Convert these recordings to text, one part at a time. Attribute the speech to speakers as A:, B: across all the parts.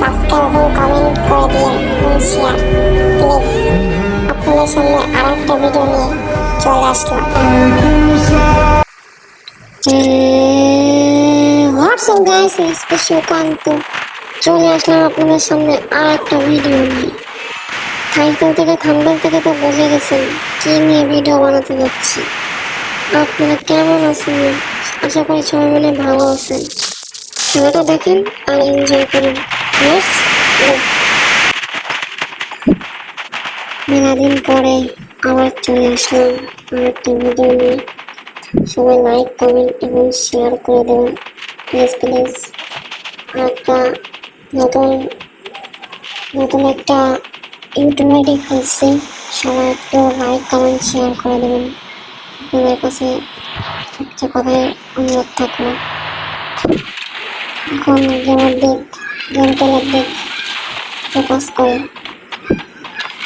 A: Subscribe এবং comment করে দিন এবং শেয়ার প্লিজ আপনাদের সামনে আর একটা ভিডিও নিয়ে চলে আসলাম। হোয়াটসঅ্যাপ গাইস স্পেশাল কান্ত চলে আসলাম আপনাদের সামনে আর একটা ভিডিও নিয়ে। টাইটেল থেকে থাম্বনেল থেকে তো বুঝে গেছেন কি নিয়ে ভিডিও বানাতে যাচ্ছি। আপনারা কেমন আছেন? আশা করি সবাই মিলে ভালো আছেন। খেলাটা দেখেন আর এনজয় করুন। Let's মেলাদিন পরে আবার চলে আসলাম আর একটা ভিডিও নিয়ে। সবাই লাইক কমেন্ট এবং শেয়ার করে দেবেন। প্লিজ প্লিজ একটা নতুন নতুন একটা ইউটিউব আইডি খুলছি সবাই একটু লাইক কমেন্ট শেয়ার করে দেবেন। আপনাদের কাছে একটা কথাই অনুরোধ থাকল। এখন গেমের খেলার দিক ফোকাস করে।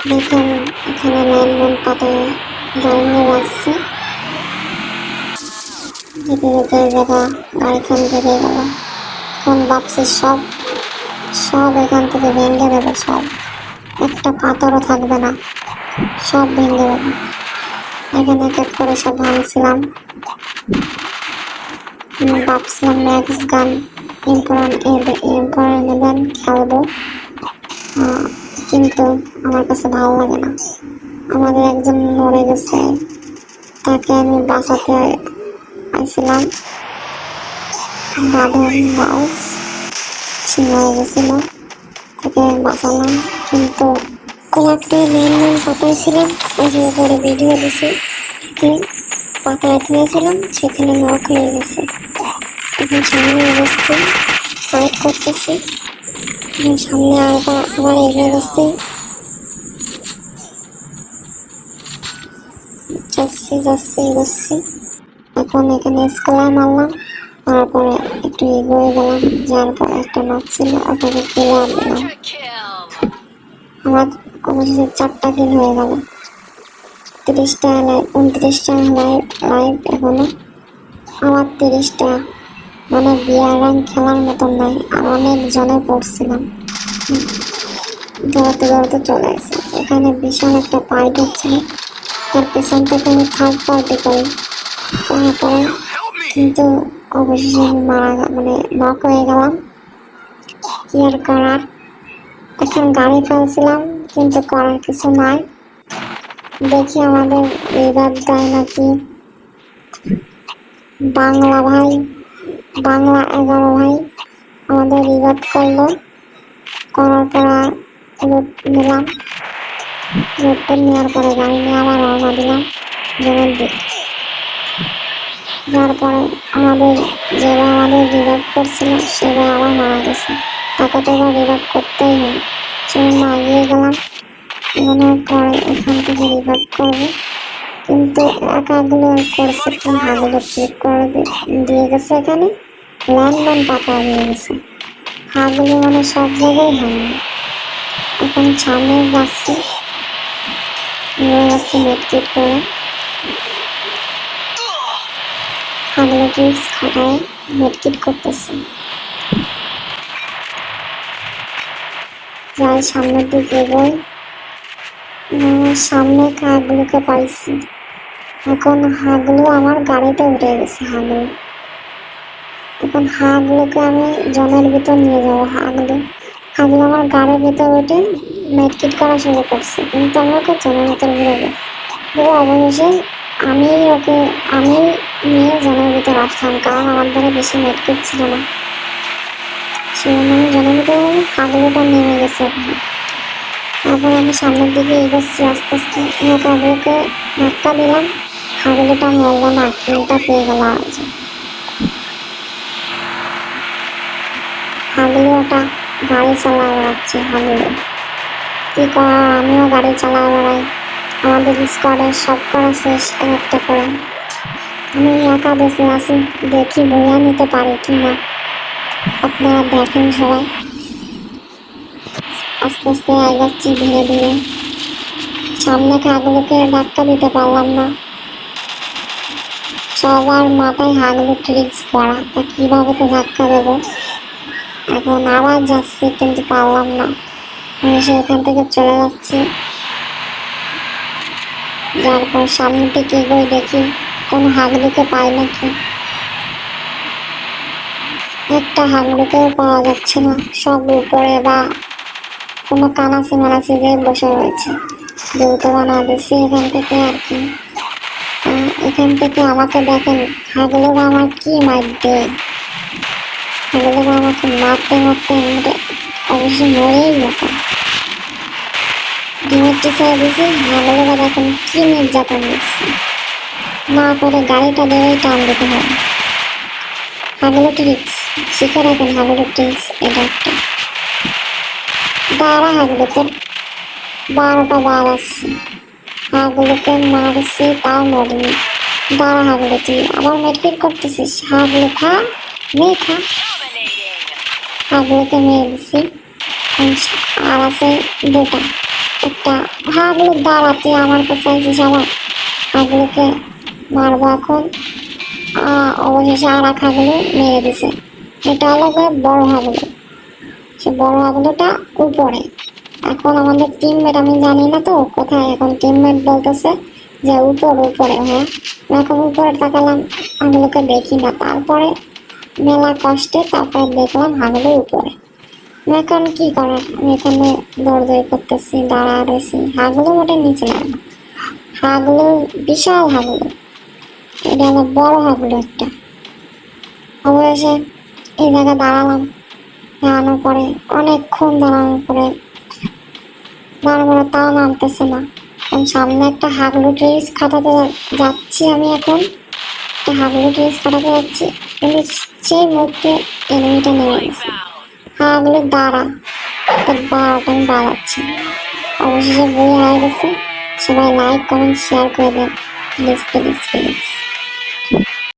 A: দেখেন এখানে লাইন মন গাড়ি নিয়ে রাখছে যেতে যেতে দেখা গাড়িখান বেরিয়ে গেল। এখন ভাবছি সব সব এখান থেকে ভেঙে দেবে সব। একটা পাথরও থাকবে না। সব ভেঙে দেবে। এখানে এক এক করে সব ভাঙছিলাম। ভাবছিলাম ম্যাক্স গান ইম্পোরান ইম্পোরান ইলেভেন খেলব। কিন্তু আমার কাছে ভালো লাগে না। আমাদের একজন মরে গেছে। তাকে আমি বাঁচাতে আইছিলাম বাঁধন মাউস সে মরে গেছিল। তাকে বাঁচালাম। কিন্তু কয়েকটি মেন মেন পাতায় ছিলাম ওই যে উপরে ভিডিও দিছি। পাতায় থুয়েছিলাম সেখানে নক হয়ে গেছে। এখন সামনে বসছি ফাইট করতেছি। এখন সামনে আবার আবার এগিয়ে যাচ্ছি যাচ্ছি যাচ্ছি, এগোচ্ছি। এখন এখানে স্কলার মারলাম। তারপরে একটু এগিয়ে গেলাম। যার পরে একটা নক ছিল, ওটাকে কিলার দিলাম আমার অবশেষে চারটা কিল হয়ে গেল। তিরিশটা লাইভ উনত্রিশটা লাইভ লাইভ এখনও। আমার তিরিশটা মানে বিয়ার রান খেলার মতন নাই আর অনেক জনে পড়ছিলাম। দৌড়াতে দৌড়াতে চলে আসে। এখানে বিশাল একটা পাইট হচ্ছিল তার পেছন থেকে আমি থার্ড পার্টি করি। করার পরে কিন্তু অবশেষে আমি মারা মানে নক হয়ে গেলাম। কি আর করার। এখন গাড়ি ফেলছিলাম, কিন্তু করার কিছু নাই। দেখি আমাদের রিভার দেয় নাকি। বাংলা ভাই বাংলা এগারো ভাই আমাদের রিভার করল। করার পর রুট নিলাম রুটটা নেওয়ার পরে গাড়ি নিয়ে আবার রওনা দিলাম জেনের দিক। যার পরে আমাদের যেটা আমাদের রিভার করছিল সেটা আবার মারা গেছে। তাকে তো এবার রিভার করতেই হবে সেজন্য এগিয়ে গেলাম। এগোনোর পরে এখান থেকে রিভার করব। কিন্তু একাগুলো করছে কি হাগুলো ক্লিক করে দিয়ে গেছে এখানে? ল্যান্ডম্যান পাতা দিয়ে গেছে হাগুলো মানে সব জায়গায় হাঙ্গি এখন সামনে যাচ্ছি। এগিয়ে যাচ্ছি মেট্রিক করে। হাগুলো ট্রিক্স খাটায় মেট্রিক করতেছে। যাই সামনের দিকে আমার সামনে কাকগুলোকে পাইছি। এখন হাঁগুলো আমার গাড়িতে উঠে গেছে, হাঁগুলো। এখন হাঁগুলোকে আমি জলের ভিতর নিয়ে যাব, হাঁগুলো। হাঁগুলো আমার গাড়ির ভিতর উঠে মেটকিট করা শুরু করছে। কিন্তু আমি ওকে জনের ভিতর ঘুরে তবে অবশেষে আমি ওকে, আমি নিয়ে জলের ভিতর আসলাম, কারণ আমার দ্বারা বেশি মেটকিট ছিল না। সেজন্য আমি জনের ভিতর হাঁগুলোটা নেমে গেছে তারপর আমি সামনের দিকে এগোচ্ছি আস্তে আস্তে। হাগুলোকে ধাক্কা দিলাম। হাগুলোটা মরলো না কিলটা পেয়ে গেল আজ। হাগুলো ওটা গাড়ি চালা বেড়াচ্ছে হাগুলো কি করার? আমিও গাড়ি চালা বেড়াই। আমাদের স্কোয়াডের সব করা শেষ এক একটা করে। আমি একা বেঁচে আছি, দেখি বইয়া নিতে পারি কি না। আপনারা দেখেন সবাই। আস্তে আস্তে এগাচ্ছি ধীরে ধীরে। সামনে কাকগুলোকে ধাক্কা দিতে পারলাম না। সবার মাথায় হাগলু ট্রিক্স করা তা কীভাবে তো ধাক্কা দেবো? এখন আবার যাচ্ছি, কিন্তু পারলাম না। আমি সেখান থেকে চলে যাচ্ছি। যার পর সামনে থেকে এগোই দেখি, কোনো হাগলুকে পাই নাকি? একটা হাগলুকেও পাওয়া যাচ্ছে না। সব উপরে বা কোনো কানাসি মানাসি যে বসে রয়েছে। দ্রুত বানা দিচ্ছি এখান থেকে আর কি। এখান থেকে আমাকে দেখেন হাগলুরা আমার কি মার দেয় হাগলুরা আমাকে মারতে মারতে অবশ্যই মরেই যেতাম ডিমের টিচার দিছি হাগলুরা দেখেন কি নির্যাতন দিচ্ছে না করে গাড়িটা দিয়েই টান দিতে হবে। হাগলু ট্রিক্স শিখে রাখেন হাগলু ট্রিক্স এটা একটা। দাঁড়া হাগলু তোর বারোটা বার আসছে হাগলুকে মারছি, তাও মরিনি। দাঁড়া হাগলু তুই। আবার মেটকিট করতেছিস। হাগলু খা নে খা। হাগলুকে মেরে দিছি। আর আছে দুটা। একটা হাগলু দাঁড়া, তুই আমার কাছে আছিস আবার। হাগলুকে মারবো এখন। অবশেষে আর এক হাগলু মেরে দিছে। এটা হলো বড় হাগলু সে বড় হাগলুটা উপরে। এখন আমাদের টিমমেট আমি জানি না তো, কোথায় এখন টিমমেট বলতেছে। যে উপর উপরে হ্যাঁ? এখন উপরে তাকালাম হাগলুকে দেখি না। তারপরে মেলা কষ্টে তারপরে দেখলাম হাগলু উপরে। এখন কি করার? এখানে দৌড়দৌড়ি করতেছি, দাঁড়া রয়েছি। হাগলু ওটা নিচে নামে। হাগলু বিশাল হাগলু এটা হলো বড় হাগলু একটা। অবশেষে এই জায়গায় দাঁড়ালাম। দাঁড়ানোর পরে অনেকক্ষণ দাঁড়ানোর পরে দাঁড়ানো তাও নামতেছে না। সামনে একটা হাগলু ড্রেস খাটাতে যাচ্ছি আমি এখন। একটা হাগলু ড্রেস খাটাতে যাচ্ছি। কিন্তু সেই মুহূর্তে এনিমিটা নেমে গেছে। হাগলু দাঁড়া। তার বারোটা আমি বাড়াচ্ছি অবশেষে বই হয়ে গেছে। সবাই লাইক কমেন্ট শেয়ার করে দেন। Please please please